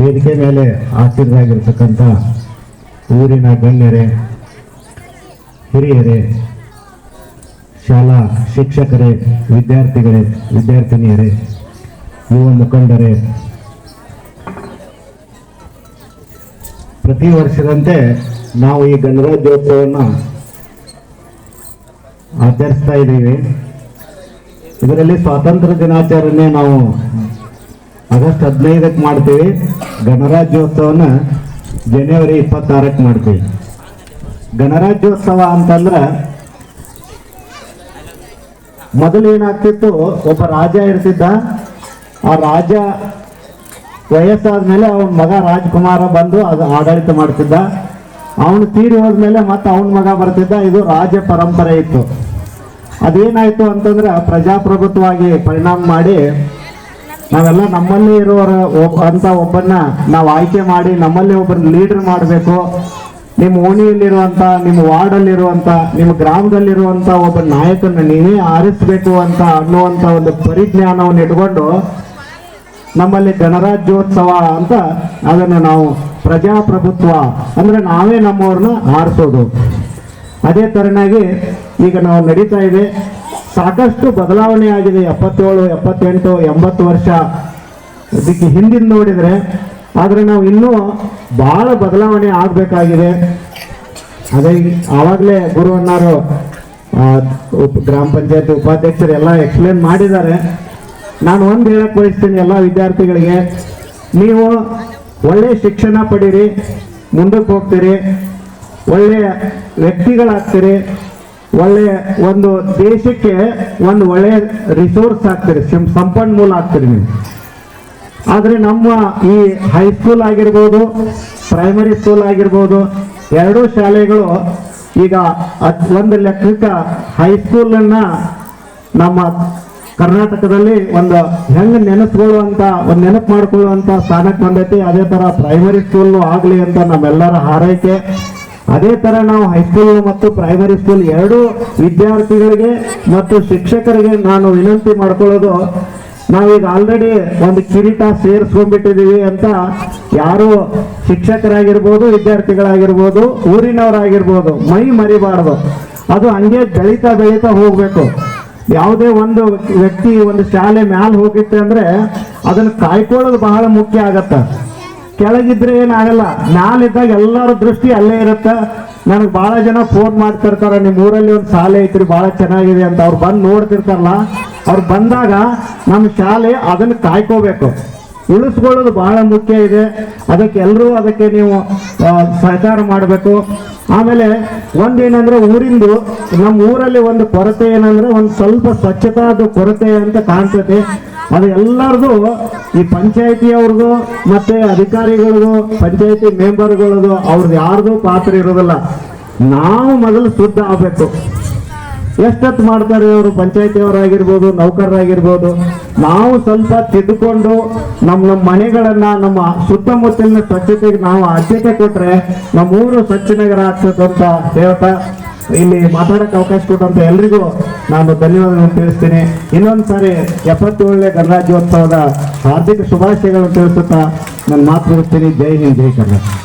ವೇದಿಕೆ ಮೇಲೆ ಆಸೀನರಾಗಿರ್ತಕ್ಕಂಥ ಊರಿನ ಗಣ್ಯರೇ, ಹಿರಿಯರೇ, ಶಾಲಾ ಶಿಕ್ಷಕರೇ, ವಿದ್ಯಾರ್ಥಿಗಳೇ, ವಿದ್ಯಾರ್ಥಿನಿಯರೇ, ಯುವ ಮುಖಂಡರೇ, ಪ್ರತಿ ವರ್ಷದಂತೆ ನಾವು ಈ ಗಣರಾಜ್ಯೋತ್ಸವವನ್ನು ಆಚರಿಸ್ತಾ ಇದ್ದೀವಿ. ಇದರಲ್ಲಿ ಸ್ವಾತಂತ್ರ್ಯ ದಿನಾಚರಣೆ ನಾವು ಆಗಸ್ಟ್ ಹದಿನೈದಕ್ಕೆ ಮಾಡ್ತೀವಿ. ಗಣರಾಜ್ಯೋತ್ಸವನ ಜನವರಿ ಇಪ್ಪತ್ತಾರಕ್ಕೆ ಮಾಡ್ತೀವಿ. ಗಣರಾಜ್ಯೋತ್ಸವ ಅಂತಂದ್ರೆ ಮೊದಲು ಏನಾಗ್ತಿತ್ತು, ಒಬ್ಬ ರಾಜ ಇರ್ತಿದ್ದ. ಆ ರಾಜ ವಯಸ್ಸಾದ ಮೇಲೆ ಅವನ ಮಗ ರಾಜ್ಕುಮಾರ ಬಂದು ಅದು ಆಡಳಿತ ಮಾಡ್ತಿದ್ದ. ಅವನು ತೀರಿ ಹೋದ್ಮೇಲೆ ಮತ್ತೆ ಅವನ ಮಗ ಬರ್ತಿದ್ದ. ಇದು ರಾಜ ಪರಂಪರೆ ಇತ್ತು. ಅದೇನಾಯಿತು ಅಂತಂದ್ರೆ ಪ್ರಜಾಪ್ರಭುತ್ವವಾಗಿ ಪರಿಣಾಮ ಮಾಡಿ ನಾವೆಲ್ಲ ನಮ್ಮಲ್ಲಿ ಇರುವವರ ಒಬ್ಬ ಅಂತ ಒಬ್ಬನ್ನ ನಾವು ಆಯ್ಕೆ ಮಾಡಿ ನಮ್ಮಲ್ಲಿ ಒಬ್ಬರನ್ನ ಲೀಡರ್ ಮಾಡಬೇಕು. ನಿಮ್ಮ ಓಣಿಯಲ್ಲಿರುವಂತ ನಿಮ್ಮ ವಾರ್ಡಲ್ಲಿರುವಂತ ನಿಮ್ಮ ಗ್ರಾಮದಲ್ಲಿರುವಂತ ಒಬ್ಬ ನಾಯಕನ ನೀವೇ ಆರಿಸಬೇಕು ಅಂತ ಅನ್ನುವಂತ ಒಂದು ಪರಿಜ್ಞಾನವನ್ನು ಇಟ್ಕೊಂಡು ನಮ್ಮಲ್ಲಿ ಗಣರಾಜ್ಯೋತ್ಸವ ಅಂತ ಅದನ್ನು ನಾವು ಪ್ರಜಾಪ್ರಭುತ್ವ ಅಂದ್ರೆ ನಾವೇ ನಮ್ಮವ್ರನ್ನ ಆರಿಸೋದು. ಅದೇ ತರನಾಗಿ ಈಗ ನಾವು ನಡೀತಾ ಇದೆ. ಸಾಕಷ್ಟು ಬದಲಾವಣೆ ಆಗಿದೆ. ಎಪ್ಪತ್ತೇಳು, ಎಪ್ಪತ್ತೆಂಟು, ಎಂಬತ್ತು ವರ್ಷ. ಇದಕ್ಕೆ ಹಿಂದಿನ ನೋಡಿದರೆ, ಆದರೆ ನಾವು ಇನ್ನೂ ಬಹಳ ಬದಲಾವಣೆ ಆಗಬೇಕಾಗಿದೆ. ಅದೇ ಆವಾಗಲೇ ಗುರು ಅಣ್ಣಾರು ಗ್ರಾಮ ಪಂಚಾಯತ್ ಉಪಾಧ್ಯಕ್ಷರು ಎಲ್ಲ ಎಕ್ಸ್ಪ್ಲೇನ್ ಮಾಡಿದ್ದಾರೆ. ನಾನು ಒಂದು ಹೇಳಕ್ಕೆ ಬಯಸ್ತೀನಿ ಎಲ್ಲ ವಿದ್ಯಾರ್ಥಿಗಳಿಗೆ. ನೀವು ಒಳ್ಳೆಯ ಶಿಕ್ಷಣ ಪಡೀರಿ, ಮುಂದಕ್ಕೆ ಹೋಗ್ತೀರಿ ಒಳ್ಳೆಯ ವ್ಯಕ್ತಿಗಳಾಗ್ತೀರಿ ಒಳ್ಳೆಯ ಒಂದು ದೇಶಕ್ಕೆ ಒಂದು ಒಳ್ಳೆಯ ರಿಸೋರ್ಸ್ ಆಗ್ತೀರಿ ಸಂಪನ್ಮೂಲ ಆಗ್ತೀರಿ ನೀವು. ಆದರೆ ನಮ್ಮ ಈ ಹೈಸ್ಕೂಲ್ ಆಗಿರ್ಬೋದು ಪ್ರೈಮರಿ ಸ್ಕೂಲ್ ಆಗಿರ್ಬೋದು, ಎರಡೂ ಶಾಲೆಗಳು ಈಗ ಒಂದು ಲೆಕ್ಕಕ್ಕೆ ಹೈಸ್ಕೂಲನ್ನು ನಮ್ಮ ಕರ್ನಾಟಕದಲ್ಲಿ ಒಂದು ಹೆಂಗ್ ನೆನೆಸ್ಕೊಳ್ಳುವಂಥ ಒಂದು ನೆನಪು ಮಾಡ್ಕೊಳ್ಳುವಂತ ಸ್ಥಾನಕ್ಕೆ ಬಂದೈತಿ. ಅದೇ ತರ ಪ್ರೈಮರಿ ಸ್ಕೂಲು ಆಗಲಿ ಅಂತ ನಮ್ಮೆಲ್ಲರ ಹಾರೈಕೆ. ಅದೇ ತರ ನಾವು ಹೈಸ್ಕೂಲ್ ಮತ್ತು ಪ್ರೈಮರಿ ಸ್ಕೂಲ್ ಎರಡೂ ವಿದ್ಯಾರ್ಥಿಗಳಿಗೆ ಮತ್ತು ಶಿಕ್ಷಕರಿಗೆ ನಾನು ವಿನಂತಿ ಮಾಡ್ಕೊಳ್ಳೋದು ನಾವೀಗ ಆಲ್ರೆಡಿ ಒಂದು ಕಿರೀಟ ಸೇರಿಸ್ಕೊಂಡ್ಬಿಟ್ಟಿದೀವಿ ಅಂತ ಯಾರು ಶಿಕ್ಷಕರಾಗಿರ್ಬೋದು, ವಿದ್ಯಾರ್ಥಿಗಳಾಗಿರ್ಬೋದು, ಊರಿನವರಾಗಿರ್ಬೋದು ಮೈ ಮರಿಬಾರ್ದು. ಅದು ಹಂಗೆ ಬೆಳೀತಾ ಬೆಳೀತಾ ಹೋಗ್ಬೇಕು. ಯಾವುದೇ ಒಂದು ವ್ಯಕ್ತಿ ಒಂದು ಶಾಲೆ ಮ್ಯಾಲ್ ಹೋಗಿತ್ತೆ ಅಂದ್ರೆ ಅದನ್ನ ಕಾಯ್ಕೊಳ್ಳೋದು ಬಹಳ ಮುಖ್ಯ ಆಗತ್ತ. ಕೆಳಗಿದ್ರೆ ಏನಾಗಲ್ಲ, ಮ್ಯಾಲಿದ್ದಾಗ ಎಲ್ಲರ ದೃಷ್ಟಿ ಅಲ್ಲೇ ಇರುತ್ತೆ. ನನಗೆ ಬಹಳ ಜನ ಫೋನ್ ಮಾಡ್ತಿರ್ತಾರೆ ನಿಮ್ಮ ಊರಲ್ಲಿ ಒಂದು ಶಾಲೆ ಐತ್ರಿ ಬಹಳ ಚೆನ್ನಾಗಿದೆ ಅಂತ. ಅವ್ರು ಬಂದು ನೋಡ್ತಿರ್ತಾರಲ್ಲ, ಅವ್ರು ಬಂದಾಗ ನಮ್ಮ ಶಾಲೆ ಅದನ್ನ ಕಾಯ್ಕೋಬೇಕು. ಉಳಿಸ್ಕೊಳ್ಳೋದು ಬಹಳ ಮುಖ್ಯ ಇದೆ. ಅದಕ್ಕೆ ಎಲ್ಲರೂ ಅದಕ್ಕೆ ನೀವು ಸಹಕಾರ ಮಾಡಬೇಕು. ಆಮೇಲೆ ಒಂದೇನಂದ್ರೆ ಊರಿಂದು ನಮ್ಮ ಊರಲ್ಲಿ ಒಂದು ಕೊರತೆ ಏನಂದ್ರೆ ಒಂದು ಸ್ವಲ್ಪ ಸ್ವಚ್ಛತಾದ ಕೊರತೆ ಅಂತ ಕಾಣ್ತೈತಿ. ಅದು ಎಲ್ಲರದು ಈ ಪಂಚಾಯತಿಯವ್ರದ್ದು ಮತ್ತೆ ಅಧಿಕಾರಿಗಳದು, ಪಂಚಾಯತಿ ಮೆಂಬರ್ಗಳದು ಅವ್ರದ್ದು ಯಾರ್ದು ಪಾತ್ರ ಇರೋದಿಲ್ಲ. ನಾವು ಮೊದಲು ಶುದ್ಧ ಆಗ್ಬೇಕು. ಎಷ್ಟೊತ್ತು ಮಾಡ್ತಾರೆ ಅವರು? ಪಂಚಾಯತಿಯವರಾಗಿರ್ಬೋದು, ನೌಕರರಾಗಿರ್ಬೋದು. ನಾವು ಸ್ವಲ್ಪ ತಿದ್ದುಕೊಂಡು ನಮ್ಮ ನಮ್ಮ ಮನೆಗಳನ್ನ, ನಮ್ಮ ಸುತ್ತಮುತ್ತಲಿನ ಸ್ವಚ್ಛತೆಗೆ ನಾವು ಆದ್ಯತೆ ಕೊಟ್ರೆ ನಮ್ಮ ಊರು ಸ್ವಚ್ಛ ನಗರ ಆಗ್ತದೆ ಅಂತ ಇಲ್ಲಿ ಮಾತಾಡಕ್ಕೆ ಅವಕಾಶ ಕೊಟ್ಟಂತ ಎಲ್ರಿಗೂ ನಾನು ಧನ್ಯವಾದಗಳನ್ನು ತಿಳಿಸ್ತೀನಿ. ಇನ್ನೊಂದು ಸಾರಿ ಎಪ್ಪತ್ತೇಳನೇ ಗಣರಾಜ್ಯೋತ್ಸವದ ಹಾರ್ದಿಕ ಶುಭಾಶಯಗಳನ್ನು ತಿಳಿಸುತ್ತಾ ನಾನು ಮಾತು ಜೈ ಹಿಂದ್, ಜೈ ಕರ್ನಾಟಕ.